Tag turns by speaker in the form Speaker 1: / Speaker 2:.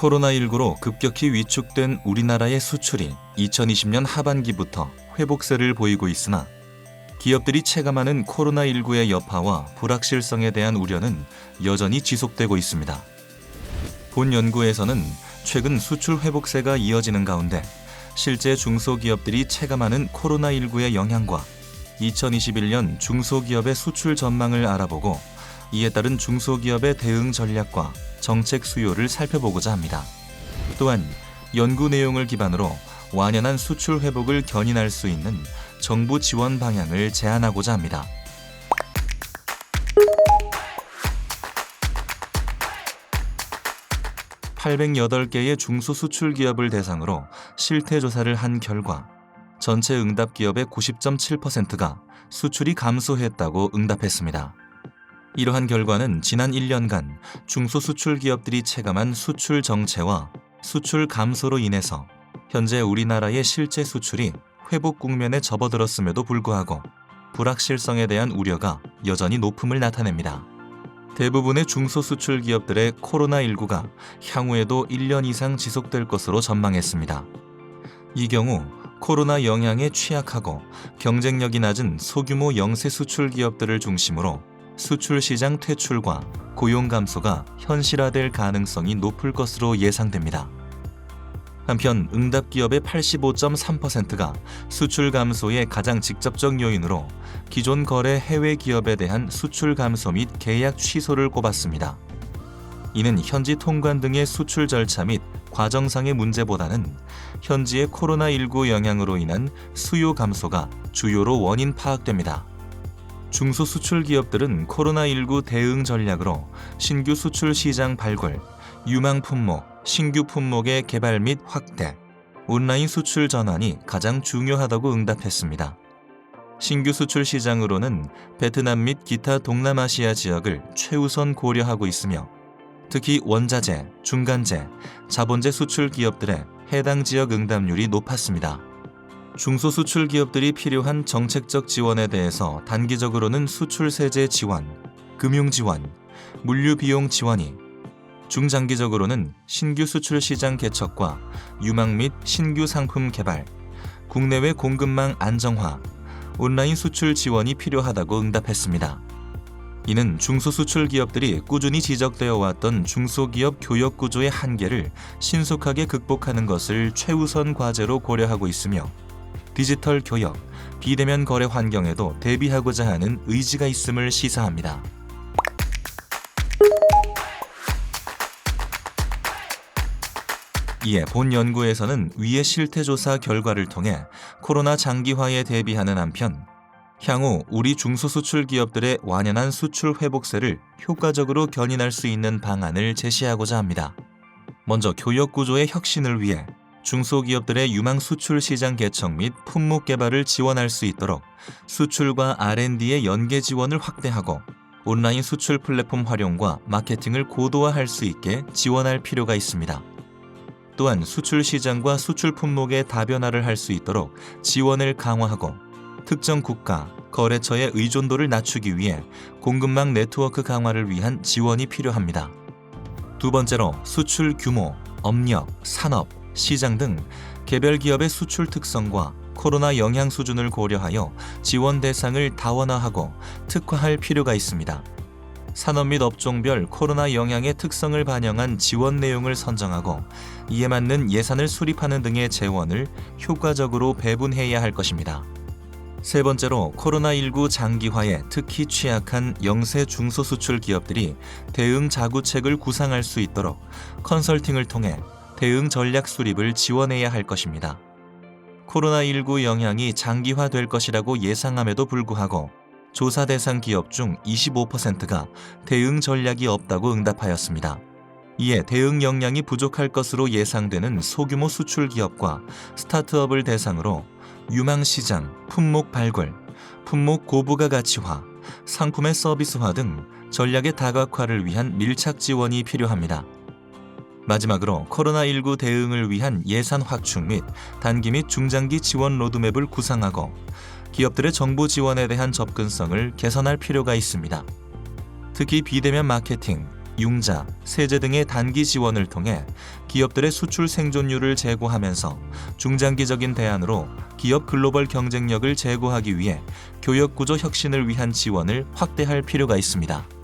Speaker 1: 코로나19로 급격히 위축된 우리나라의 수출이 2020년 하반기부터 회복세를 보이고 있으나 기업들이 체감하는 코로나19의 여파와 불확실성에 대한 우려는 여전히 지속되고 있습니다. 본 연구에서는 최근 수출 회복세가 이어지는 가운데 실제 중소기업들이 체감하는 코로나19의 영향과 2021년 중소기업의 수출 전망을 알아보고 이에 따른 중소기업의 대응 전략과 정책 수요를 살펴보고자 합니다. 또한 연구 내용을 기반으로 완연한 수출 회복을 견인할 수 있는 정부 지원 방향을 제안하고자 합니다. (808개의) 중소수출 기업을 대상으로 실태 조사를 한 결과 전체 응답 기업의 (90.7%가) 수출이 감소했다고 응답했습니다. 이러한 결과는 지난 1년간 중소수출 기업들이 체감한 수출 정체와 수출 감소로 인해서 현재 우리나라의 실제 수출이 회복 국면에 접어들었음에도 불구하고 불확실성에 대한 우려가 여전히 높음을 나타냅니다. 대부분의 중소수출 기업들의 코로나19가 향후에도 1년 이상 지속될 것으로 전망했습니다. 이 경우 코로나 영향에 취약하고 경쟁력이 낮은 소규모 영세 수출 기업들을 중심으로 수출 시장 퇴출과 고용 감소가 현실화될 가능성이 높을 것으로 예상됩니다. 한편 응답 기업의 85.3%가 수출 감소의 가장 직접적 요인으로 기존 거래 해외 기업에 대한 수출 감소 및 계약 취소를 꼽았습니다. 이는 현지 통관 등의 수출 절차 및 과정상의 문제보다는 현지의 코로나19 영향으로 인한 수요 감소가 주요로 원인 파악됩니다. 중소수출 기업들은 코로나19 대응 전략으로 신규 수출 시장 발굴, 유망 품목, 신규 품목의 개발 및 확대, 온라인 수출 전환이 가장 중요하다고 응답했습니다. 신규 수출 시장으로는 베트남 및 기타 동남아시아 지역을 최우선 고려하고 있으며 특히 원자재, 중간재, 자본재 수출 기업들의 해당 지역 응답률이 높았습니다. 중소수출 기업들이 필요한 정책적 지원에 대해서 단기적으로는 수출 세제 지원, 금융 지원, 물류 비용 지원이 중장기적으로는 신규 수출 시장 개척과 유망 및 신규 상품 개발, 국내외 공급망 안정화, 온라인 수출 지원이 필요하다고 응답했습니다. 이는 중소수출 기업들이 꾸준히 지적되어 왔던 중소기업 교역 구조의 한계를 신속하게 극복하는 것을 최우선 과제로 고려하고 있으며 디지털 교역, 비대면 거래 환경에도 대비하고자 하는 의지가 있음을 시사합니다. 이에 본 연구에서는 위의 실태조사 결과를 통해 코로나 장기화에 대비하는 한편 향후 우리 중소수출 기업들의 완연한 수출 회복세를 효과적으로 견인할 수 있는 방안을 제시하고자 합니다. 먼저 교역 구조의 혁신을 위해 중소기업들의 유망 수출 시장 개척 및 품목 개발을 지원할 수 있도록 수출과 R&D의 연계 지원을 확대하고 온라인 수출 플랫폼 활용과 마케팅을 고도화할 수 있게 지원할 필요가 있습니다. 또한 수출 시장과 수출 품목의 다변화를 할 수 있도록 지원을 강화하고 특정 국가, 거래처의 의존도를 낮추기 위해 공급망 네트워크 강화를 위한 지원이 필요합니다. 두 번째로 수출 규모, 업력, 산업, 시장 등 개별 기업의 수출 특성과 코로나 영향 수준을 고려하여 지원 대상을 다원화하고 특화할 필요가 있습니다. 산업 및 업종별 코로나 영향의 특성을 반영한 지원 내용을 선정하고 이에 맞는 예산을 수립하는 등의 재원을 효과적으로 배분해야 할 것입니다. 세 번째로 코로나19 장기화에 특히 취약한 영세 중소수출 기업들이 대응 자구책을 구상할 수 있도록 컨설팅을 통해 대응 전략 수립을 지원해야 할 것입니다. 코로나19 영향이 장기화될 것이라고 예상함에도 불구하고 조사 대상 기업 중 25%가 대응 전략이 없다고 응답하였습니다. 이에 대응 역량이 부족할 것으로 예상되는 소규모 수출 기업과 스타트업을 대상으로 유망 시장, 품목 발굴, 품목 고부가 가치화, 상품의 서비스화 등 전략의 다각화를 위한 밀착 지원이 필요합니다. 마지막으로 코로나19 대응을 위한 예산 확충 및 단기 및 중장기 지원 로드맵을 구상하고 기업들의 정보 지원에 대한 접근성을 개선할 필요가 있습니다. 특히 비대면 마케팅, 융자, 세제 등의 단기 지원을 통해 기업들의 수출 생존율을 제고하면서 중장기적인 대안으로 기업 글로벌 경쟁력을 제고하기 위해 교역 구조 혁신을 위한 지원을 확대할 필요가 있습니다.